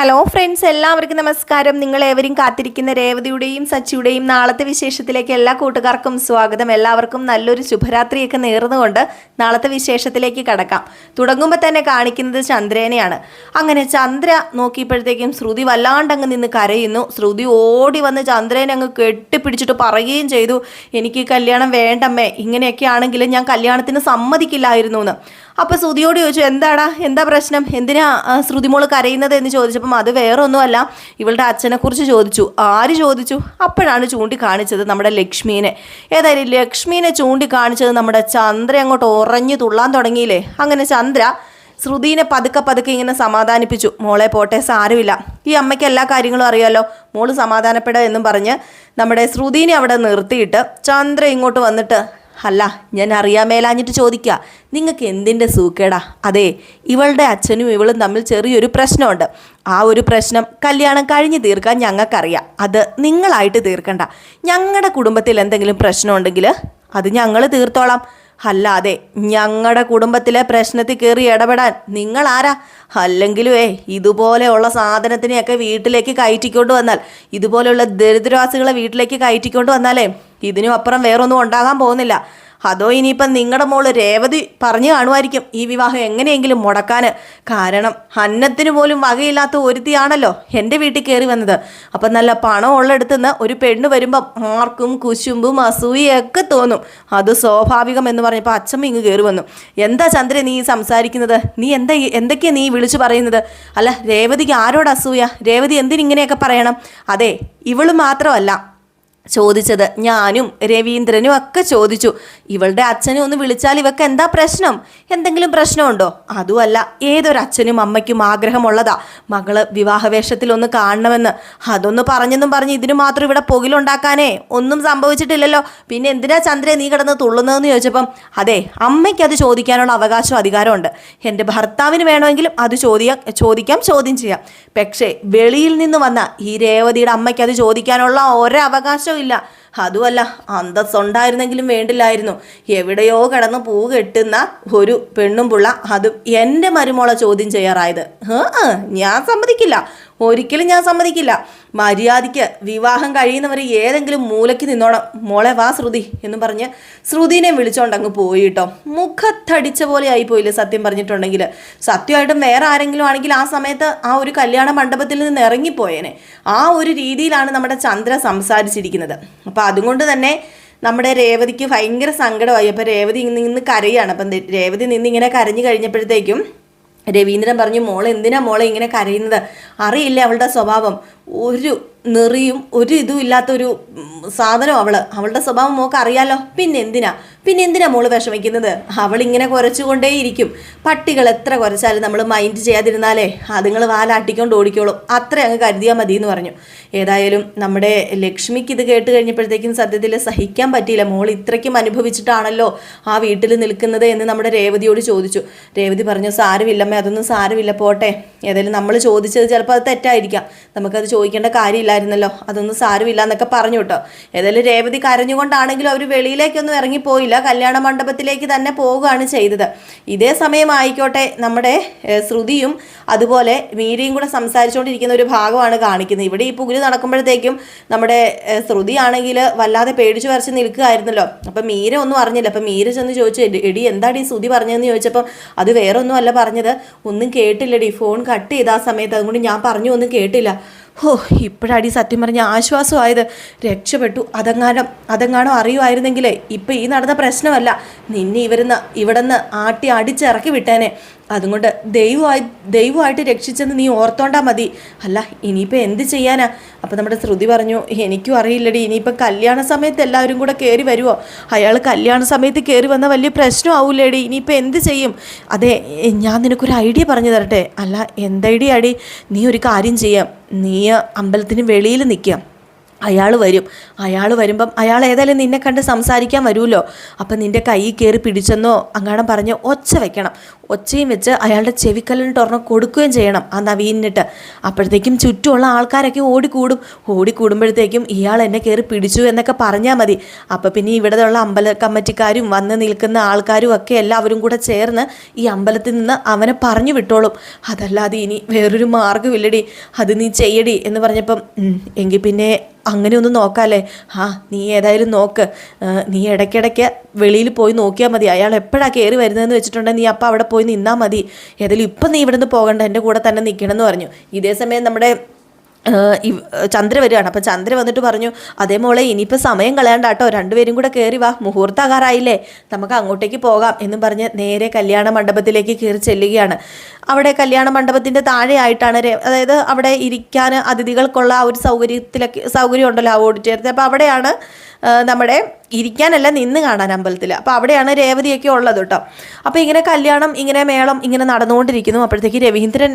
Hello friends എല്ലാവർക്കും നമസ്കാരം. നിങ്ങൾ ഏവരും കാത്തിരിക്കുന്ന രേവതിയുടെയും സച്ചിയുടെയും നാളത്തെ വിശേഷത്തിലേക്ക് എല്ലാ കൂട്ടുകാർക്കും സ്വാഗതം. എല്ലാവർക്കും നല്ലൊരു ശുഭരാത്രിയൊക്കെ നേർന്നുകൊണ്ട് നാളത്തെ വിശേഷത്തിലേക്ക് കടക്കാം. തുടങ്ങുമ്പോൾ തന്നെ കാണിക്കുന്നത് ചന്ദ്രേനെയാണ്. അങ്ങനെ ചന്ദ്ര നോക്കിയപ്പോഴത്തേക്കും ശ്രുതി വല്ലാണ്ടങ്ങ് നിന്ന് കരയുന്നു. ശ്രുതി ഓടി വന്ന് ചന്ദ്രനെ അങ്ങ് കെട്ടിപ്പിടിച്ചിട്ട് പറയുകയും ചെയ്തു. എനിക്ക് കല്യാണം വേണ്ടമ്മേ. ഇങ്ങനെയൊക്കെ ആണെങ്കിലും ഞാൻ കല്യാണത്തിന് സമ്മതിക്കില്ലായിരുന്നു എന്ന് അപ്പോൾ ശ്രുതിയോട് ചോദിച്ചു എന്താടാ? എന്താ പ്രശ്നം? എന്തിനാ ആ, ശ്രുതിമോൾ കരയുന്നത്? എന്ന് ചോദിച്ചപ്പം അത് വേറെ ഒന്നുമല്ല ഇവളുടെ അച്ഛനെക്കുറിച്ച് ചോദിച്ചു. ആര് ചോദിച്ചു? അപ്പോഴാണ് ചൂണ്ടിക്കാണിച്ചത് നമ്മുടെ ലക്ഷ്മീനെ. ഏതായാലും ലക്ഷ്മീനെ ചൂണ്ടിക്കാണിച്ചത് നമ്മുടെ ചന്ദ്ര അങ്ങോട്ട് ഉറഞ്ഞു തുള്ളാൻ തുടങ്ങിയില്ലേ? അങ്ങനെ ചന്ദ്ര ശ്രുതിനെ പതുക്കെ പതുക്കെ ഇങ്ങനെ സമാധാനിപ്പിച്ചു. മോളെ പോട്ടെ സാരമില്ല. ഈ അമ്മയ്ക്ക് എല്ലാ കാര്യങ്ങളും അറിയാലോ? മോൾ സമാധാനപ്പെടുക എന്നും പറഞ്ഞ് നമ്മുടെ ശ്രുതിനെ അവിടെ നിർത്തിയിട്ട് ചന്ദ്ര ഇങ്ങോട്ട് വന്നിട്ട് അല്ല ഞാൻ അറിയാൻ മേലാഞ്ഞിട്ട് ചോദിക്കുക നിങ്ങൾക്ക് എന്തിന്റെ സൂക്കേടാ? അതെ ഇവളുടെ അച്ഛനും ഇവളും തമ്മിൽ ചെറിയൊരു പ്രശ്നമുണ്ട്. ആ ഒരു പ്രശ്നം കല്യാണം കഴിഞ്ഞ് തീർക്കാൻ ഞങ്ങൾക്കറിയാം. അത് നിങ്ങളായിട്ട് തീർക്കണ്ട. ഞങ്ങളുടെ കുടുംബത്തിൽ എന്തെങ്കിലും പ്രശ്നമുണ്ടെങ്കിൽ അത് ഞങ്ങൾ തീർത്തോളാം. അല്ലാതെ ഞങ്ങളുടെ കുടുംബത്തിലെ പ്രശ്നത്തിൽ കയറി ഇടപെടാൻ നിങ്ങൾ ആരാ? അല്ലെങ്കിലും ഏ ഇതുപോലെയുള്ള സാധനത്തിനെയൊക്കെ വീട്ടിലേക്ക് കയറ്റിക്കൊണ്ട് വന്നാൽ ഇതുപോലെയുള്ള ദരിദ്രവാസികളെ വീട്ടിലേക്ക് കയറ്റിക്കൊണ്ട് വന്നാലേ ഇതിനും അപ്പുറം വേറൊന്നും ഉണ്ടാകാൻ പോകുന്നില്ല. അതോ ഇനിയിപ്പം നിങ്ങളുടെ മോൾ രേവതി പറഞ്ഞു കാണുമായിരിക്കും ഈ വിവാഹം എങ്ങനെയെങ്കിലും മുടക്കാൻ കാരണം അന്നത്തിന് പോലും വകയില്ലാത്ത ഒരുത്തിയാണല്ലോ എന്റെ വീട്ടിൽ കയറി വന്നത്. അപ്പം നല്ല പണം ഉള്ളെടുത്തുനിന്ന് ഒരു പെണ്ണ് വരുമ്പം ആർക്കും കുശുമ്പും അസൂയൊക്കെ തോന്നും. അത് സ്വാഭാവികം എന്ന് പറഞ്ഞപ്പോൾ അച്ഛമ്മ ഇങ്ങ് കയറി വന്നു. എന്താ ചന്ദ്രൻ നീ സംസാരിക്കുന്നത്? നീ എന്താ എന്തൊക്കെയാണ് എന്തൊക്കെയാ നീ വിളിച്ചു പറയുന്നത്? അല്ല രേവതിക്ക് ആരോട് അസൂയ? രേവതി എന്തിനിങ്ങനെയൊക്കെ പറയണം? അതെ ഇവൾ മാത്രമല്ല. ചോദിച്ചത്. ഞാനും രവീന്ദ്രനും ഒക്കെ ചോദിച്ചു ഇവളുടെ അച്ഛനെ ഒന്ന് വിളിച്ചാൽ ഇവക്ക് എന്താ പ്രശ്നം? എന്തെങ്കിലും പ്രശ്നമുണ്ടോ? അതുമല്ല ഏതൊരച്ഛനും അമ്മയ്ക്കും ആഗ്രഹമുള്ളതാ. മകൾ വിവാഹവേഷത്തിൽ ഒന്ന് കാണണമെന്ന്. അതൊന്ന് പറഞ്ഞെന്നും പറഞ്ഞ് ഇതിനു മാത്രം ഇവിടെ പുകിലുണ്ടാക്കാനേ ഒന്നും സംഭവിച്ചിട്ടില്ലല്ലോ. പിന്നെ എന്തിനാ ചന്ദ്രയെ നീ കിടന്ന് തുള്ളുന്നതെന്ന് ചോദിച്ചപ്പം അതെ അമ്മയ്ക്ക് അത് ചോദിക്കാനുള്ള അവകാശവും അധികാരമുണ്ട്. എന്റെ ഭർത്താവിന് വേണമെങ്കിലും അത് ചോദിക്കാം ചോദിക്കാം ചോദ്യം ചെയ്യാം. പക്ഷേ വെളിയിൽ നിന്ന് വന്ന ഈ രേവതിയുടെ അമ്മയ്ക്ക് അത് ചോദിക്കാനുള്ള ഒരവകാശവും ഇല്ല അതുമല്ല അന്തസ്സുണ്ടായിരുന്നെങ്കിലും വേണ്ടില്ലായിരുന്നു. എവിടെയോ കിടന്ന് പൂ കെട്ടുന്ന ഒരു പെണ്ണും പുള്ള അതും എന്റെ മരുമോളെ ചോദ്യം ചെയ്യാറായത്. ഞാൻ സമ്മതിക്കില്ല. ഒരിക്കലും ഞാൻ സമ്മതിക്കില്ല. മര്യാദയ്ക്ക് വിവാഹം കഴിയുന്നവർ ഏതെങ്കിലും മൂലയ്ക്ക് നിന്നോണം. മോളെ വാ ശ്രുതി എന്ന് പറഞ്ഞ് ശ്രുതിനെ വിളിച്ചോണ്ട് അങ്ങ് പോയി കേട്ടോ. മുഖത്തടിച്ച പോലെ ആയി ആയിപ്പോയില്ലേ സത്യം പറഞ്ഞിട്ടുണ്ടെങ്കിൽ സത്യമായിട്ടും വേറെ ആരെങ്കിലും ആണെങ്കിൽ ആ സമയത്ത് ആ ഒരു കല്യാണ മണ്ഡപത്തിൽ നിന്ന് ഇറങ്ങിപ്പോയേനെ. ആ ഒരു രീതിയിലാണ് നമ്മുടെ ചന്ദ്ര സംസാരിച്ചിരിക്കുന്നത്. അപ്പം അതുകൊണ്ട് തന്നെ നമ്മുടെ രേവതിക്ക് ഭയങ്കര സങ്കടമായി. അപ്പം രേവതി ഇന്ന് നിന്ന് കരയാണ്. അപ്പം രേവതി നിന്ന് ഇങ്ങനെ കരഞ്ഞു കഴിഞ്ഞപ്പോഴത്തേക്കും രവീന്ദ്രൻ പറഞ്ഞു മോളെ എന്തിനാ മോളെ ഇങ്ങനെ കരയുന്നത്? അറിയില്ല അവളുടെ സ്വഭാവം. ഒരു നെറിയും ഒരു ഇതും ഇല്ലാത്തൊരു സാധനം അവൾ. അവളുടെ സ്വഭാവം മോക്ക് അറിയാലോ? പിന്നെ എന്തിനാ പിന്നെ എന്തിനാ മോൾ വിഷമിക്കുന്നത്? അവളിങ്ങനെ കുരച്ചുകൊണ്ടേയിരിക്കും. പട്ടികൾ എത്ര കുറച്ചാലും നമ്മൾ മൈൻഡ് ചെയ്യാതിരുന്നാലേ അതുങ്ങൾ വാലാട്ടിക്കൊണ്ട് ഓടിക്കോളും. അത്ര അങ്ങ് കരുതിയാൽ മതി എന്ന് പറഞ്ഞു. ഏതായാലും നമ്മുടെ ലക്ഷ്മിക്ക് ഇത് കേട്ട് കഴിഞ്ഞപ്പോഴത്തേക്കും സത്യത്തിൽ സഹിക്കാൻ പറ്റിയില്ല. മോൾ ഇത്രയ്ക്കും അനുഭവിച്ചിട്ടാണല്ലോ ആ വീട്ടിൽ നിൽക്കുന്നത് എന്ന് നമ്മുടെ രേവതിയോട് ചോദിച്ചു. രേവതി പറഞ്ഞു സാരമില്ലമ്മേ അതൊന്നും സാരമില്ല. പോട്ടെ. ഏതായാലും നമ്മൾ ചോദിച്ചത് ചിലപ്പോൾ അത് തെറ്റായിരിക്കാം. നമുക്കത് ചോദിക്കേണ്ട കാര്യമില്ലായിരുന്നല്ലോ. അതൊന്നും സാരമില്ല എന്നൊക്കെ പറഞ്ഞു കേട്ടോ. ഏതായാലും രേവതി കരഞ്ഞുകൊണ്ടാണെങ്കിലും അവർ വെളിയിലേക്കൊന്നും ഇറങ്ങിപ്പോയില്ല. കല്യാണ മണ്ഡപത്തിലേക്ക് തന്നെ പോവുകയാണ് ചെയ്തത്. ഇതേ സമയമായിക്കോട്ടെ നമ്മുടെ ശ്രുതിയും അതുപോലെ മീരയും കൂടെ സംസാരിച്ചുകൊണ്ടിരിക്കുന്ന ഒരു ഭാഗമാണ് കാണിക്കുന്നത്. ഇവിടെ ഈ പുകിൽ നടക്കുമ്പോഴത്തേക്കും നമ്മുടെ ശ്രുതി ആണെങ്കിൽ വല്ലാതെ പേടിച്ചു വരച്ച് നിൽക്കുകയായിരുന്നല്ലോ. അപ്പം മീര ഒന്നും അറിഞ്ഞില്ല. അപ്പം മീര ചെന്ന് ചോദിച്ചു "എടി- എന്താടി ശ്രുതി പറഞ്ഞതെന്ന് ചോദിച്ചപ്പം അത് വേറെ ഒന്നും അല്ല പറഞ്ഞത്. ഒന്നും കേട്ടില്ലടി. ഫോൺ കട്ട് ചെയ്ത ആ സമയത്ത് അതുകൊണ്ട് ഞാൻ പറഞ്ഞു ഒന്നും കേട്ടില്ല. ഹോ ഇപ്പോഴാടി സത്യം പറഞ്ഞ ആശ്വാസമായത്. രക്ഷപ്പെട്ടു. അതെങ്ങാനും അതെങ്ങാനും അറിയുമായിരുന്നെങ്കിലേ ഇപ്പം ഈ നടന്ന പ്രശ്നമല്ല. നിന്നെ ഇവരുന്ന് ഇവിടുന്ന് ആട്ടി അടിച്ചിറക്കി വിട്ടേനെ. അതുകൊണ്ട് ദൈവമായി ദൈവമായിട്ട് രക്ഷിച്ചെന്ന് നീ ഓർത്തോണ്ടാ മതി. അല്ല ഇനിയിപ്പോൾ എന്ത് ചെയ്യാനാ? അപ്പം നമ്മുടെ ശ്രുതി പറഞ്ഞു എനിക്കും അറിയില്ലടി ഇനിയിപ്പം കല്യാണ സമയത്ത് എല്ലാവരും കൂടെ കയറി വരുമോ അയാൾ കല്യാണ സമയത്ത് കയറി വന്ന വലിയ പ്രശ്നമാവില്ലേടി ഇനിയിപ്പോൾ എന്ത് ചെയ്യും? അതെ ഞാൻ നിനക്കൊരു ഐഡിയ പറഞ്ഞു തരട്ടെ. അല്ല എന്ത് ഐഡിയ അടി നീ ഒരു കാര്യം ചെയ്യാം. നീ അമ്പലത്തിന് വെളിയിൽ നിൽക്കുക അയാൾ വരും. അയാൾ വരുമ്പം അയാൾ ഏതായാലും നിന്നെ കണ്ട് സംസാരിക്കാൻ വരുമല്ലോ. അപ്പം നിന്റെ കൈ കയറി പിടിച്ചെന്നോ അങ്ങാടം പറഞ്ഞ് ഒച്ച വെക്കണം. ഒച്ചയും വെച്ച് അയാളുടെ ചെവിക്കല്ലിന് തുറന്ന് കൊടുക്കുകയും ചെയ്യണം ആ നവീനിട്ട് അപ്പോഴത്തേക്കും ചുറ്റുമുള്ള ആൾക്കാരൊക്കെ ഓടിക്കൂടും. ഓടിക്കൂടുമ്പോഴത്തേക്കും ഇയാൾ എന്നെ കയറി പിടിച്ചു എന്നൊക്കെ പറഞ്ഞാൽ മതി. അപ്പം പിന്നെ ഇവിടെയുള്ള അമ്പല കമ്മിറ്റിക്കാരും വന്ന് നിൽക്കുന്ന ആൾക്കാരും ഒക്കെ എല്ലാവരും കൂടെ ചേർന്ന് ഈ അമ്പലത്തിൽ നിന്ന് അവനെ പറഞ്ഞു വിട്ടോളും. അതല്ലാതെ ഇനി വേറൊരു മാർഗമില്ലടി. അത് നീ ചെയ്യടി എന്ന് പറഞ്ഞപ്പം "ഉം, എങ്കിൽ പിന്നെ അങ്ങനെ ഒന്ന് നോക്കാല്ലേ? ആ നീ ഏതായാലും നോക്ക്. നീ ഇടയ്ക്കിടയ്ക്ക് വെളിയിൽ പോയി നോക്കിയാൽ മതി. അയാൾ എപ്പോഴാണ് കയറി വരുന്നതെന്ന് വെച്ചിട്ടുണ്ടെങ്കിൽ നീ അപ്പം അവിടെ പോയി നിന്നാൽ മതി. ഏതായാലും ഇപ്പം നീ ഇവിടുന്ന് പോകണ്ട. എന്റെ കൂടെ തന്നെ നിൽക്കണമെന്ന് പറഞ്ഞു. ഇതേ സമയം നമ്മുടെ ചന്ദ്ര വരികയാണ്. അപ്പം ചന്ദ്ര വന്നിട്ട് പറഞ്ഞു അതേ മോളെ ഇനിയിപ്പോൾ സമയം കളയാണ്ട കേട്ടോ രണ്ടുപേരും കൂടെ കയറി വാ. മുഹൂർത്താകാറായില്ലേ. നമുക്ക് അങ്ങോട്ടേക്ക് പോകാം. എന്നും പറഞ്ഞ് നേരെ കല്യാണ മണ്ഡപത്തിലേക്ക് കയറി ചെല്ലുകയാണ്. അവിടെ കല്യാണ മണ്ഡപത്തിന്റെ താഴെയായിട്ടാണ് അതായത് അവിടെ ഇരിക്കാൻ അതിഥികൾക്കുള്ള ആ ഒരു സൗകര്യത്തിലൊക്കെ സൗകര്യം ഉണ്ടല്ലോ ആ ഓഡിറ്റോറിയത്തിൽ അപ്പോൾ അവിടെയാണ് നമ്മുടെ ഇരിക്കാനല്ല നിന്ന് കാണാൻ അമ്പലത്തിൽ അപ്പോൾ അവിടെയാണ് രേവതിയൊക്കെ ഉള്ളത് കേട്ടോ. അപ്പോൾ ഇങ്ങനെ കല്യാണം ഇങ്ങനെ മേളം ഇങ്ങനെ നടന്നുകൊണ്ടിരിക്കുന്നു. അപ്പോഴത്തേക്ക് രവീന്ദ്രൻ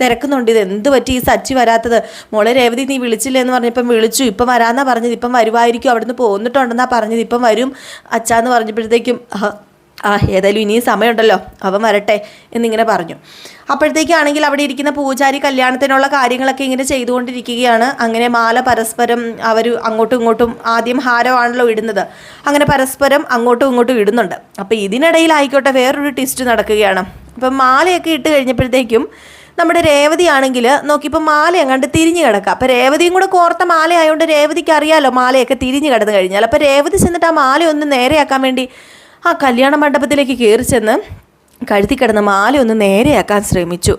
തിരക്കുന്നുണ്ട്. ഇത് എന്ത് പറ്റി? ഈ സച്ചി വരാത്തത്? മോളെ രേവതി നീ വിളിച്ചില്ല എന്ന് പറഞ്ഞപ്പം വിളിച്ചു. ഇപ്പം വരാമെന്നാണ് പറഞ്ഞത്. ഇപ്പം വരുമായിരിക്കും അവിടുന്ന് പോന്നിട്ടുണ്ടെന്നാണ് പറഞ്ഞത്. ഇപ്പം വരും. അച്ഛാന്ന് പറഞ്ഞപ്പോഴത്തേക്കും ആ, ഏതായാലും ഇനിയും സമയമുണ്ടല്ലോ. അവൻ വരട്ടെ എന്നിങ്ങനെ പറഞ്ഞു. അപ്പോഴത്തേക്കാണെങ്കിൽ അവിടെ ഇരിക്കുന്ന പൂജാരി കല്യാണത്തിനുള്ള കാര്യങ്ങളൊക്കെ ഇങ്ങനെ ചെയ്തുകൊണ്ടിരിക്കുകയാണ്. അങ്ങനെ മാല പരസ്പരം അവർ അങ്ങോട്ടും ഇങ്ങോട്ടും ആദ്യം ഹാരമാണല്ലോ ഇടുന്നത്. അങ്ങനെ പരസ്പരം അങ്ങോട്ടും ഇങ്ങോട്ടും ഇടുന്നുണ്ട്. അപ്പോൾ ഇതിനിടയിലായിക്കോട്ടെ വേറൊരു ട്വിസ്റ്റ് നടക്കുകയാണ്. അപ്പം മാലയൊക്കെ ഇട്ട് കഴിഞ്ഞപ്പോഴത്തേക്കും നമ്മുടെ രേവതി ആണെങ്കിൽ നോക്കിയപ്പോൾ മാല എങ്ങാണ്ട് തിരിഞ്ഞു കിടക്കുക അപ്പോൾ രേവതിയും കൂടെ കോർത്ത മാല ആയതുകൊണ്ട് രേവതിക്ക് അറിയാലോ മാലയൊക്കെ തിരിഞ്ഞു കിടന്നു കഴിഞ്ഞാൽ. അപ്പോൾ രേവതി ചെന്നിട്ട് ആ മാല ഒന്ന് നേരെയാക്കാൻ വേണ്ടി ആ കല്യാണ മണ്ഡപത്തിലേക്ക് കയറി ചെന്ന് കഴുത്തി കിടന്ന മാല ഒന്ന് നേരെയാക്കാൻ ശ്രമിച്ചു.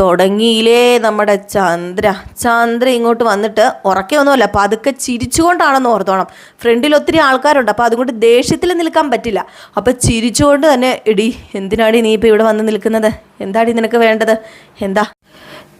തുടങ്ങിയില്ലേ നമ്മുടെ ചന്ദ്ര. ചന്ദ്ര ഇങ്ങോട്ട് വന്നിട്ട് ഉറക്കെ ഒന്നുമല്ല പതുക്കെ ചിരിച്ചുകൊണ്ടാണെന്ന് ഓർത്തോണം. ഫ്രണ്ടിൽ ഒത്തിരി ആൾക്കാരുണ്ട് അപ്പോൾ അതുകൊണ്ട് ദേഷ്യത്തിൽ നിൽക്കാൻ പറ്റില്ല. അപ്പോൾ ചിരിച്ചുകൊണ്ട് തന്നെ ഇടി എന്തിനാടി നീ ഇപ്പോൾ ഇവിടെ വന്ന് നിൽക്കുന്നത്? എന്താടി നിനക്ക് വേണ്ടത്? എന്താ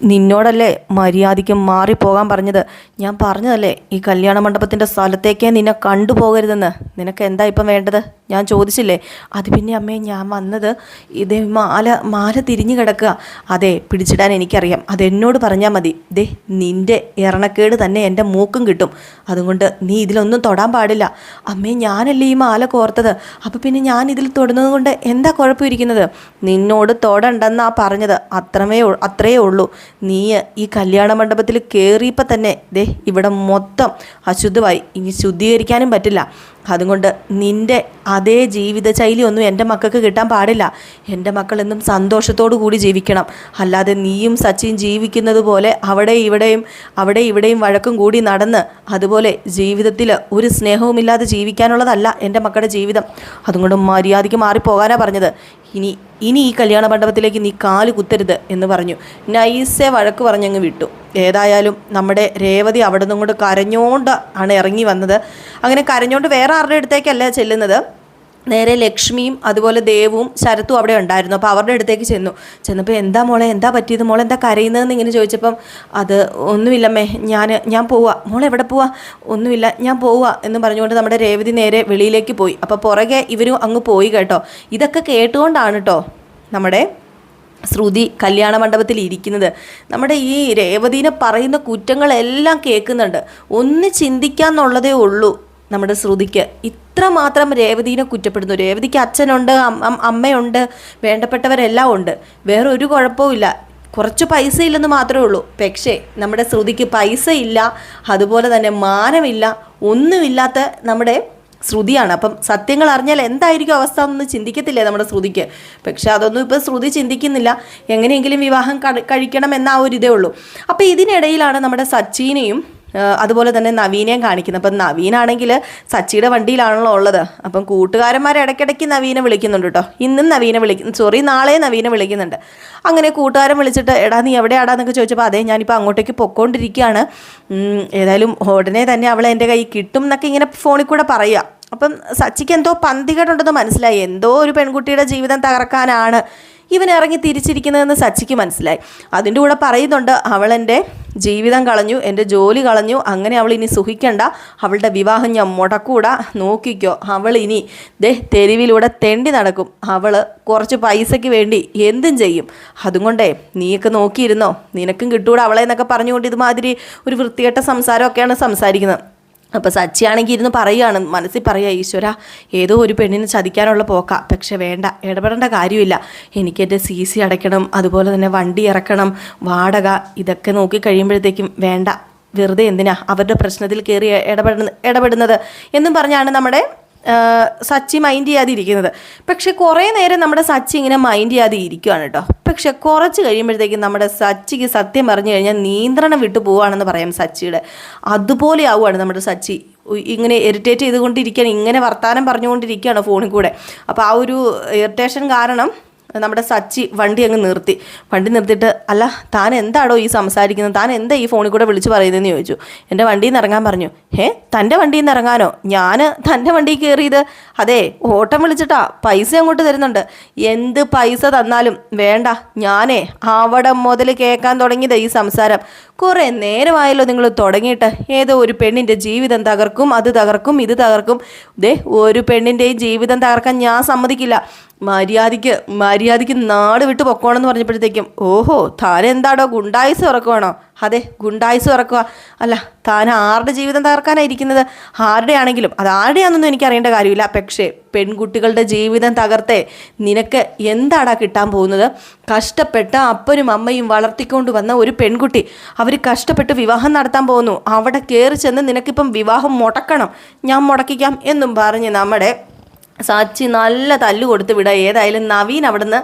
നിന്നോടല്ലേ മര്യാദയ്ക്ക് മാറിപ്പോകാൻ പറഞ്ഞത്? ഞാൻ പറഞ്ഞതല്ലേ ഈ കല്യാണ മണ്ഡപത്തിന്റെ സ്ഥലത്തേക്കേ നിന്നെ കണ്ടുപോകരുതെന്ന്. നിനക്ക് എന്താ ഇപ്പം വേണ്ടത്? ഞാൻ ചോദിച്ചില്ലേ? അത് പിന്നെ അമ്മേ ഞാൻ വന്നത് ഇതേ മാല മാല തിരിഞ്ഞു കിടക്കുക. അതെ പിടിച്ചിടാൻ എനിക്കറിയാം. അതെന്നോട് പറഞ്ഞാൽ മതി. ദേ നിന്റെ ഇറണക്കേട് തന്നെ എന്റെ മൂക്കും കിട്ടും. അതുകൊണ്ട് നീ ഇതിലൊന്നും തൊടാൻ പാടില്ല. അമ്മേ ഞാനല്ലേ ഈ മാല കോർത്തത്? അപ്പോൾ പിന്നെ ഞാൻ ഇതിൽ തൊടുന്നത് കൊണ്ട് എന്താ കുഴപ്പമിരിക്കുന്നത്? നിന്നോട് തൊടണ്ടെന്നാ പറഞ്ഞത്. അത്രമേ അത്രയേ ഉള്ളൂ. നീ ഈ കല്യാണ മണ്ഡപത്തിൽ കയറിയപ്പോൾ തന്നെ ദേ ഇവിടെ മൊത്തം അശുദ്ധമായി. ഇനി ശുദ്ധീകരിക്കാനും പറ്റില്ല. അതുകൊണ്ട് നിന്റെ അതേ ജീവിതശൈലി ഒന്നും എന്റെ മക്കൾക്ക് കിട്ടാൻ പാടില്ല. എന്റെ മക്കളെന്നും സന്തോഷത്തോടു കൂടി ജീവിക്കണം. അല്ലാതെ നീയും സച്ചിൻ ജീവിക്കുന്നത് പോലെ അവിടെ ഇവിടെയും അവിടെ ഇവിടെയും വഴക്കും കൂടി നടന്ന് അതുപോലെ ജീവിതത്തിൽ ഒരു സ്നേഹവുമില്ലാതെ ജീവിക്കാനുള്ളതല്ല എന്റെ മക്കളുടെ ജീവിതം. അതുകൊണ്ട് മര്യാദയ്ക്ക് മാറിപ്പോകാനാണ് പറഞ്ഞത്. ഇനി ഇനി ഈ കല്യാണ മണ്ഡപത്തിലേക്ക് നീ കാൽ കുത്തരുത് എന്ന് പറഞ്ഞു. നൈസെ വഴക്ക് പറഞ്ഞങ്ങ് വിട്ടു. ഏതായാലും നമ്മുടെ രേവതി അവിടെ നിന്നും കൊണ്ട് കരഞ്ഞോണ്ട് ആണ് ഇറങ്ങി വന്നത്. അങ്ങനെ കരഞ്ഞോണ്ട് വേറെ ആരുടെ അടുത്തേക്കല്ല ചെല്ലുന്നത്? നേരെ ലക്ഷ്മിയും അതുപോലെ ദേവും ശരത്തും അവിടെ ഉണ്ടായിരുന്നു. അപ്പോൾ അവരുടെ അടുത്തേക്ക് ചെന്നു. ചെന്നപ്പോൾ എന്താ മോളെ എന്താ പറ്റിയത്? മോളെ എന്താ കരയുന്നതെന്ന് ഇങ്ങനെ ചോദിച്ചപ്പം അത് ഒന്നുമില്ലമ്മേ ഞാൻ ഞാൻ പോവാ. മോളെ എവിടെ പോവാ? ഒന്നുമില്ല ഞാൻ പോവാ എന്ന് പറഞ്ഞുകൊണ്ട് നമ്മുടെ രേവതി നേരെ വെളിയിലേക്ക് പോയി. അപ്പോൾ പുറകെ ഇവരും അങ്ങ് പോയി കേട്ടോ. ഇതൊക്കെ കേട്ടുകൊണ്ടാണ് കേട്ടോ നമ്മുടെ ശ്രുതി കല്യാണ മണ്ഡപത്തിൽ ഇരിക്കുന്നത്. നമ്മുടെ ഈ രേവതീനെ പറയുന്ന കുറ്റങ്ങളെല്ലാം കേൾക്കുന്നുണ്ട്. ഒന്ന് ചിന്തിക്കാന്നുള്ളതേ ഉള്ളൂ. നമ്മുടെ ശ്രുതിക്ക് ഇത്ര മാത്രം രേവതിനെ കുറ്റപ്പെടുന്നു. രേവതിക്ക് അച്ഛനുണ്ട് അമ്മയുണ്ട് വേണ്ടപ്പെട്ടവരെല്ലാം ഉണ്ട്. വേറെ ഒരു കുഴപ്പവും ഇല്ല. കുറച്ച് പൈസ ഇല്ലെന്ന് മാത്രമേ ഉള്ളൂ. പക്ഷേ നമ്മുടെ ശ്രുതിക്ക് പൈസ ഇല്ല അതുപോലെ തന്നെ മാനമില്ല ഒന്നുമില്ലാത്ത നമ്മുടെ ശ്രുതിയാണ്. അപ്പം സത്യങ്ങൾ അറിഞ്ഞാൽ എന്തായിരിക്കും അവസ്ഥ എന്ന് ചിന്തിക്കത്തില്ലേ നമ്മുടെ ശ്രുതിക്ക്? പക്ഷെ അതൊന്നും ഇപ്പോൾ ശ്രുതി ചിന്തിക്കുന്നില്ല. എങ്ങനെയെങ്കിലും വിവാഹം കഴിക്കണം എന്ന ആ ഒരു ഇതേ ഉള്ളൂ. അപ്പോൾ ഇതിനിടയിലാണ് നമ്മുടെ സച്ചിനെയും അതുപോലെ തന്നെ നവീനെയും കാണിക്കുന്നത് അപ്പം നവീനാണെങ്കിൽ സച്ചിയുടെ വണ്ടിയിലാണല്ലോ ഉള്ളത്. അപ്പം കൂട്ടുകാരന്മാർ ഇടയ്ക്കിടയ്ക്ക് നവീനെ വിളിക്കുന്നുണ്ട് കേട്ടോ ഇന്നും നവീനെ വിളിക്കും സോറി നാളെ നവീനെ വിളിക്കുന്നുണ്ട്. അങ്ങനെ കൂട്ടുകാരൻ വിളിച്ചിട്ട് എടാ നീ എവിടെയാടാ? എന്നൊക്കെ ചോദിച്ചപ്പോൾ അതെ ഞാനിപ്പോൾ അങ്ങോട്ടേക്ക് പൊക്കോണ്ടിരിക്കുകയാണ് ഏതായാലും ഉടനെ തന്നെ അവളെ എന്റെ കൈ കിട്ടും എന്നൊക്കെ ഇങ്ങനെ ഫോണിൽ കൂടെ പറയുക. അപ്പം സച്ചിക്ക് എന്തോ പന്തികേടുണ്ടെന്ന് മനസ്സിലായി. എന്തോ ഒരു പെൺകുട്ടിയുടെ ജീവിതം തകർക്കാനാണ്. ഇവൻ ഇറങ്ങി തിരിച്ചിരിക്കുന്നതെന്ന് സച്ചിക്ക് മനസ്സിലായി. അതിന്റെ കൂടെ പറയുന്നുണ്ട് അവളെന്റെ ജീവിതം കളഞ്ഞു എന്റെ ജോലി കളഞ്ഞു അങ്ങനെ അവൾ ഇനി സുഖിക്കണ്ട അവളുടെ വിവാഹം ഞാൻ മുടക്കൂടാ നോക്കിക്കോ അവൾ ഇനി ദേ തെരുവിലൂടെ തെണ്ടി നടക്കും അവൾ കുറച്ച് പൈസയ്ക്ക് വേണ്ടി എന്തും ചെയ്യും. അതുകൊണ്ടേ നീയൊക്കെ നോക്കിയിരുന്നോ? നിനക്കും കിട്ടൂടാ അവളെ എന്നൊക്കെ പറഞ്ഞുകൊണ്ട് ഇതുമാതിരി ഒരു വൃത്തികെട്ട സംസാരമൊക്കെയാണ് സംസാരിക്കുന്നത്. അപ്പോൾ സച്ചിയാണെങ്കിൽ ഇരുന്ന് പറയുകയാണ് മനസ്സിൽ പറയുക ഈശ്വര ഏതോ ഒരു പെണ്ണിനെ ചതിക്കാനുള്ള പോക്ക. പക്ഷെ വേണ്ട ഇടപെടേണ്ട കാര്യമില്ല. എനിക്ക് എന്റെ സി സി അടയ്ക്കണം അതുപോലെ തന്നെ വണ്ടി ഇറക്കണം വാടക ഇതൊക്കെ നോക്കി കഴിയുമ്പോഴത്തേക്കും വേണ്ട. വെറുതെ എന്തിനാ അവരുടെ പ്രശ്നത്തിൽ കയറി ഇടപെടുന്ന ഇടപെടുന്നത്? എന്നും പറഞ്ഞാണ് നമ്മുടെ സച്ചി മൈൻഡ് ചെയ്യാതെ ഇരിക്കുന്നത് പക്ഷെ കുറേ നേരം നമ്മുടെ സച്ചി ഇങ്ങനെ മൈൻഡ് ചെയ്യാതെ ഇരിക്കുകയാണ് കേട്ടോ. പക്ഷെ കുറച്ച് കഴിയുമ്പോഴത്തേക്കും നമ്മുടെ സച്ചിക്ക് സത്യം പറഞ്ഞു കഴിഞ്ഞാൽ നിയന്ത്രണം വിട്ടു പോവുകയാണെന്ന് പറയാം സച്ചിയുടെ. അതുപോലെ ആവുകയാണ് നമ്മുടെ സച്ചി. ഇങ്ങനെ ഇറിറ്റേറ്റ് ചെയ്തുകൊണ്ടിരിക്കുകയാണ് ഇങ്ങനെ വർത്തമാനം പറഞ്ഞുകൊണ്ടിരിക്കുകയാണ് ഫോണിൽ കൂടെ. അപ്പോൾ ആ ഒരു ഇറിറ്റേഷൻ കാരണം നമ്മുടെ സച്ചി വണ്ടി അങ്ങ് നിർത്തി. വണ്ടി നിർത്തിയിട്ട് അല്ല താൻ എന്താണോ ഈ സംസാരിക്കുന്നത്? താൻ എന്താ ഈ ഫോണിൽ കൂടെ വിളിച്ച് പറയുന്നതെന്ന് ചോദിച്ചു. എന്റെ വണ്ടിയിൽ നിന്ന് ഇറങ്ങാൻ പറഞ്ഞു. ഏ തന്റെ വണ്ടിയിൽ നിന്ന് ഇറങ്ങാനോ? ഞാൻ തന്റെ വണ്ടിയിൽ കയറിയത്? അതെ ഓട്ടം വിളിച്ചിട്ടാ. പൈസ അങ്ങോട്ട് തരുന്നുണ്ട്. എന്ത് പൈസ തന്നാലും വേണ്ട. ഞാനേ അവിടെ മുതൽ കേൾക്കാൻ തുടങ്ങിയത് ഈ സംസാരം. കുറേ നേരമായല്ലോ നിങ്ങൾ തുടങ്ങിയിട്ട്. ഏതോ ഒരു പെണ്ണിന്റെ ജീവിതം തകർക്കും അത് തകർക്കും ഇത് തകർക്കും. ദേ ഒരു പെണ്ണിന്റെയും ജീവിതം തകർക്കാൻ ഞാൻ സമ്മതിക്കില്ല. മര്യാദയ്ക്ക് മര്യാദയ്ക്ക് നാട് വിട്ട് പൊക്കോണമെന്ന് പറഞ്ഞപ്പോഴത്തേക്കും ഓഹോ താനെന്താടോ ഗുണ്ടായുസ് ഇറക്കുവാണോ അതെ ഗുണ്ടായുസ് തുറക്കുക അല്ല താൻ ആരുടെ ജീവിതം തകർക്കാനാണ് ഇരിക്കുന്നത് ആരുടെ ആണെങ്കിലും അത് ആരുടെയാണെന്നൊന്നും എനിക്ക് അറിയേണ്ട കാര്യമില്ല. പക്ഷേ പെൺകുട്ടികളുടെ ജീവിതം തകർത്തേ നിനക്ക് എന്താടാ കിട്ടാൻ പോകുന്നത്? കഷ്ടപ്പെട്ട അപ്പനും അമ്മയും വളർത്തിക്കൊണ്ട് വന്ന ഒരു പെൺകുട്ടി. അവർ കഷ്ടപ്പെട്ട് വിവാഹം നടത്താൻ പോകുന്നു. അവിടെ കയറി ചെന്ന് നിനക്കിപ്പം വിവാഹം മുടക്കണം. ഞാൻ മുടക്കിക്കാം എന്നും പറഞ്ഞ് നമ്മുടെ സച്ചി നല്ല തല്ല് കൊടുത്ത് വിടുക ഏതായാലും നവീൻ അവിടുന്ന്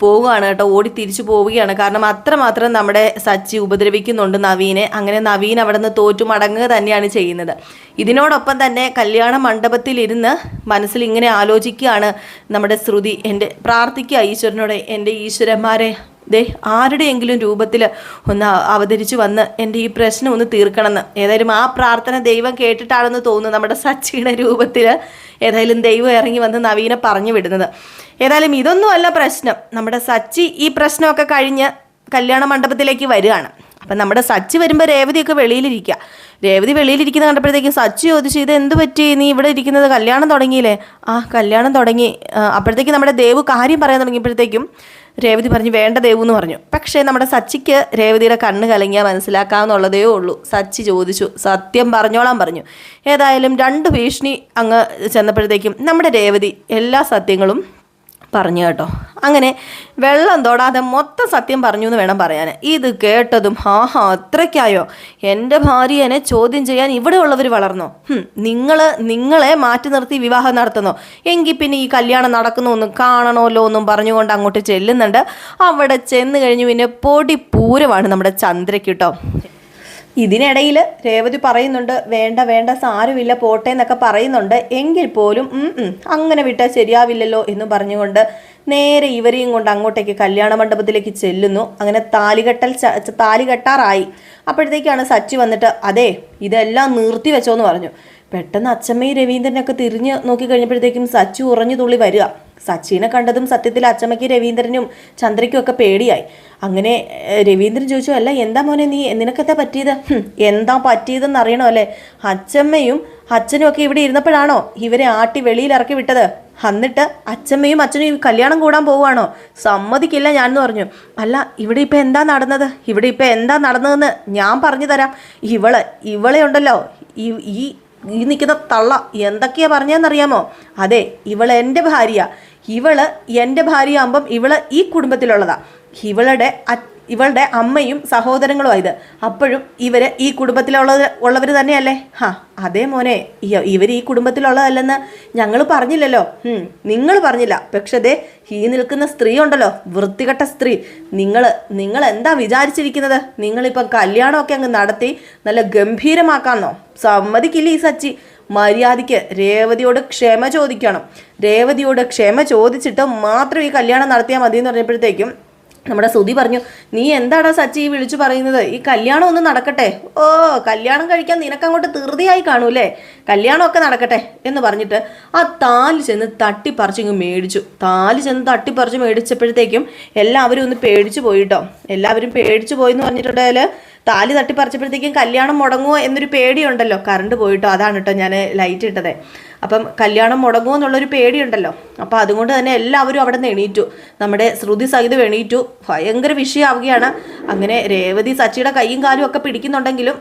പോവുകയാണ് കേട്ടോ. ഓടി തിരിച്ചു പോവുകയാണ്. കാരണം അത്രമാത്രം നമ്മുടെ സച്ചി ഉപദ്രവിക്കുന്നുണ്ട് നവീനെ. അങ്ങനെ നവീൻ അവിടെ നിന്ന് തോറ്റു മടങ്ങുക തന്നെയാണ് ചെയ്യുന്നത്. ഇതിനോടൊപ്പം തന്നെ കല്യാണ മണ്ഡപത്തിലിരുന്ന് മനസ്സിൽ ഇങ്ങനെ ആലോചിക്കുകയാണ് നമ്മുടെ ശ്രുതി. എന്റെ പ്രാർത്ഥിക്കുക ഈശ്വരനോട്. എന്റെ ഈശ്വരന്മാരെ ദേ ആരുടെയെങ്കിലും രൂപത്തിൽ ഒന്ന് അവതരിച്ച് വന്ന് എന്റെ ഈ പ്രശ്നം ഒന്ന് തീർക്കണമെന്ന്. ഏതായാലും ആ പ്രാർത്ഥന ദൈവം കേട്ടിട്ടാണെന്ന് തോന്നുന്നു നമ്മുടെ സച്ചിയുടെ രൂപത്തിൽ ഏതായാലും ദൈവം ഇറങ്ങി വന്ന് നവീനെ പറഞ്ഞു വിടുന്നത്. ഏതായാലും ഇതൊന്നുമല്ല പ്രശ്നം. നമ്മുടെ സച്ചി ഈ പ്രശ്നമൊക്കെ കഴിഞ്ഞ് കല്യാണ മണ്ഡപത്തിലേക്ക് വരികയാണ്. അപ്പം നമ്മുടെ സച്ചി വരുമ്പോൾ രേവതിയൊക്കെ വെളിയിലിരിക്കുക. രേവതി വെളിയിലിരിക്കുന്നത് കണ്ടപ്പോഴത്തേക്കും സച്ചി ചോദിച്ചു ഇത് എന്ത് പറ്റി? നീ ഇവിടെ ഇരിക്കുന്നത് കല്യാണം തുടങ്ങിയില്ലേ? ആ കല്യാണം തുടങ്ങി. അപ്പോഴത്തേക്കും നമ്മുടെ ദേവ് കാര്യം പറയാൻ തുടങ്ങിയപ്പോഴത്തേക്കും രേവതി പറഞ്ഞു വേണ്ട ദേവു എന്ന് പറഞ്ഞു. പക്ഷേ നമ്മുടെ സച്ചിക്ക് രേവതിയുടെ കണ്ണ് കലങ്ങിയാൽ മനസ്സിലാക്കാമെന്നുള്ളതേ ഉള്ളൂ. സച്ചി ചോദിച്ചു സത്യം പറഞ്ഞോളാൻ പറഞ്ഞു. ഏതായാലും രണ്ട് ഭീഷണി അങ്ങ് ചെന്നപ്പോഴത്തേക്കും നമ്മുടെ രേവതി എല്ലാ സത്യങ്ങളും പറഞ്ഞു കേട്ടോ. അങ്ങനെ വെള്ളം തൊടാതെ മൊത്തം സത്യം പറഞ്ഞു എന്ന് വേണം പറയാൻ. ഇത് കേട്ടതും ഹാ ഹാ അത്രയ്ക്കായോ? എന്റെ ഭാര്യനെ ചോദ്യം ചെയ്യാൻ ഇവിടെ ഉള്ളവർ വളർന്നോ? നിങ്ങൾ നിങ്ങളെ മാറ്റി നിർത്തി വിവാഹം നടത്തുന്നോ? എങ്കിൽ പിന്നെ ഈ കല്യാണം നടക്കുന്നു ഒന്നും കാണണമല്ലോ എന്നും പറഞ്ഞുകൊണ്ട് അങ്ങോട്ട് ചെല്ലുന്നുണ്ട്. അവിടെ ചെന്ന് കഴിഞ്ഞു പിന്നെ പൊടി പൂരമാണ് നമ്മുടെ ചന്ദ്രയ്ക്ക് കേട്ടോ. ഇതിനിടയിൽ രേവതി പറയുന്നുണ്ട് വേണ്ട വേണ്ട സാരമില്ല പോട്ടെ എന്നൊക്കെ പറയുന്നുണ്ട്. എങ്കിൽ പോലും അങ്ങനെ വിട്ടാൽ ശരിയാവില്ലല്ലോ എന്ന് പറഞ്ഞുകൊണ്ട് നേരെ ഇവരെയും കൊണ്ട് അങ്ങോട്ടേക്ക് കല്യാണ മണ്ഡപത്തിലേക്ക് ചെല്ലുന്നു. അങ്ങനെ താലികെട്ടൽ താലികെട്ടാറായി അപ്പോഴത്തേക്കാണ് സച്ചി വന്നിട്ട് അതെ ഇതെല്ലാം നിർത്തി വെച്ചോ എന്ന് പറഞ്ഞു. പെട്ടെന്ന് അച്ഛമ്മയും രവീന്ദ്രനൊക്കെ തിരിഞ്ഞ് നോക്കി കഴിഞ്ഞപ്പോഴത്തേക്കും സച്ചു ഉറഞ്ഞു തുള്ളി വരിക. സച്ചിനെ കണ്ടതും സത്യത്തിൽ അച്ചമ്മയ്ക്ക് രവീന്ദ്രനും ചന്ദ്രയ്ക്കും ഒക്കെ പേടിയായി. അങ്ങനെ രവീന്ദ്രൻ ചോദിച്ചു അല്ല എന്താ മോനെ നീ നിനക്കെന്താ പറ്റിയത്? എന്താ പറ്റിയതെന്ന് അറിയണോ അല്ലേ? അച്ചമ്മയും അച്ഛനും ഒക്കെ ഇവിടെ ഇരുന്നപ്പോഴാണോ ഇവരെ ആട്ടി വെളിയിൽ ഇറക്കി വിട്ടത്? എന്നിട്ട് അച്ഛമ്മയും അച്ഛനും ഈ കല്യാണം കൂടാൻ പോവുകയാണോ? സമ്മതിക്കില്ല ഞാൻ എന്ന് പറഞ്ഞു. അല്ല ഇവിടെ ഇപ്പം എന്താ നടന്നത്? ഇവിടെ ഇപ്പം എന്താ നടന്നതെന്ന് ഞാൻ പറഞ്ഞു തരാം. ഇവൾ ഇവളെ ഉണ്ടല്ലോ. ഈ ഈ നിൽക്കുന്ന തള്ള എന്തൊക്കെയാ പറഞ്ഞതെന്നറിയാമോ അതെ ഇവൾ എന്റെ ഭാര്യ. ഇവൾ എന്റെ ഭാര്യ ആകുമ്പം ഇവൾ ഈ കുടുംബത്തിലുള്ളതാ. ഇവളുടെ ഇവളുടെ അമ്മയും സഹോദരങ്ങളും ആയത് അപ്പോഴും ഇവർ ഈ കുടുംബത്തിലുള്ളത് ഉള്ളവർ തന്നെയല്ലേ? ഹാ അതേ മോനെ. ഇവർ ഈ കുടുംബത്തിലുള്ളതല്ലെന്ന് ഞങ്ങൾ പറഞ്ഞില്ലല്ലോ. നിങ്ങൾ പറഞ്ഞില്ല. പക്ഷെ ദേ ഈ നിൽക്കുന്ന സ്ത്രീ ഉണ്ടല്ലോ. വൃത്തികെട്ട സ്ത്രീ. നിങ്ങൾ നിങ്ങൾ എന്താ വിചാരിച്ചിരിക്കുന്നത്? നിങ്ങളിപ്പം കല്യാണമൊക്കെ അങ്ങ് നടത്തി നല്ല ഗംഭീരമാക്കാന്നോ? സമ്മതിക്കില്ല ഈ സച്ചി? മര്യാദയ്ക്ക് രേവതിയോട് ക്ഷമ ചോദിക്കണം. രേവതിയോട് ക്ഷമ ചോദിച്ചിട്ട് മാത്രം ഈ കല്യാണം നടത്തിയാൽ മതി എന്ന് പറഞ്ഞപ്പോഴത്തേക്കും നമ്മുടെ സുധി പറഞ്ഞു നീ എന്താടാ സച്ചി വിളിച്ചു പറയുന്നത്? ഈ കല്യാണം ഒന്ന് നടക്കട്ടെ. ഓ കല്യാണം കഴിക്കാൻ നിനക്കങ്ങോട്ട് തീർതിയായി കാണൂലേ കല്യാണമൊക്കെ നടക്കട്ടെ എന്ന് പറഞ്ഞിട്ട് ആ താൽ ചെന്ന് തട്ടിപ്പറിച്ച് ഇങ്ങ് മേടിച്ചു. താൽ ചെന്ന് തട്ടിപ്പറിച്ച് മേടിച്ചപ്പോഴത്തേക്കും എല്ലാവരും ഒന്ന് പേടിച്ചു പോയിട്ടോ. എല്ലാവരും പേടിച്ചു പോയി എന്ന് പറഞ്ഞിട്ടുണ്ടെങ്കിൽ താലി തട്ടിപ്പറിച്ചപ്പോഴത്തേക്കും കല്യാണം മുടങ്ങുമോ എന്നൊരു പേടിയുണ്ടല്ലോ. കറണ്ട് പോയിട്ടോ. അതാണ് കേട്ടോ ഞാൻ ലൈറ്റ് ഇട്ടത്. അപ്പം കല്യാണം മുടങ്ങുമോ എന്നുള്ളൊരു പേടിയുണ്ടല്ലോ. അപ്പോൾ അതുകൊണ്ട് തന്നെ എല്ലാവരും അവിടെ നിന്ന് എണീറ്റു. നമ്മുടെ ശ്രുതി സഹിതം എണീറ്റു. ഭയങ്കര വിഷയമാവുകയാണ് അങ്ങനെ രേവതി സച്ചിയുടെ കൈയും കാലും ഒക്കെ പിടിക്കുന്നുണ്ടെങ്കിലും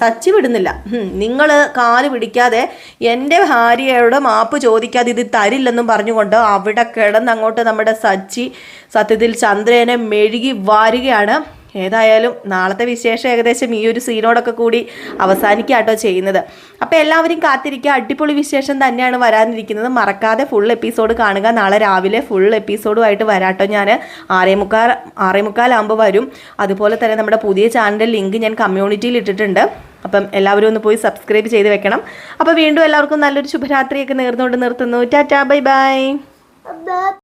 സച്ചി വിടുന്നില്ല. നിങ്ങൾ കാൽ പിടിക്കാതെ എന്റെ ഭാര്യയോട് മാപ്പ് ചോദിക്കാതെ ഇത് തരില്ലെന്നും പറഞ്ഞുകൊണ്ട് അവിടെ കിടന്ന് അങ്ങോട്ട് നമ്മുടെ സച്ചി സത്യത്തിൽ ചന്ദ്രനെ മെഴുകി വാരുകയാണ്. ഏതായാലും നാളത്തെ വിശേഷം ഏകദേശം ഈ ഒരു സീനോടൊക്കെ കൂടി അവസാനിക്കുക കേട്ടോ ചെയ്യുന്നത്. അപ്പോൾ എല്ലാവരും കാത്തിരിക്കുക. അടിപൊളി വിശേഷം തന്നെയാണ് വരാനിരിക്കുന്നത്. മറക്കാതെ ഫുൾ എപ്പിസോഡ് കാണുക. നാളെ രാവിലെ ഫുൾ എപ്പിസോഡുമായിട്ട് വരാട്ടോ ഞാൻ ആറേമുക്കാൽ ആറേമുക്കാലാകുമ്പോൾ ആറേ മുക്കാലാകുമ്പോൾ വരും. അതുപോലെ തന്നെ നമ്മുടെ പുതിയ ചാനലിന്റെ ലിങ്ക് ഞാൻ കമ്മ്യൂണിറ്റിയിൽ ഇട്ടിട്ടുണ്ട്. അപ്പം എല്ലാവരും ഒന്ന് പോയി സബ്സ്ക്രൈബ് ചെയ്ത് വെക്കണം. അപ്പോൾ വീണ്ടും എല്ലാവർക്കും നല്ലൊരു ശുഭരാത്രിയൊക്കെ നേർന്നുകൊണ്ട് നിർത്തുന്നു. Tata bye bye.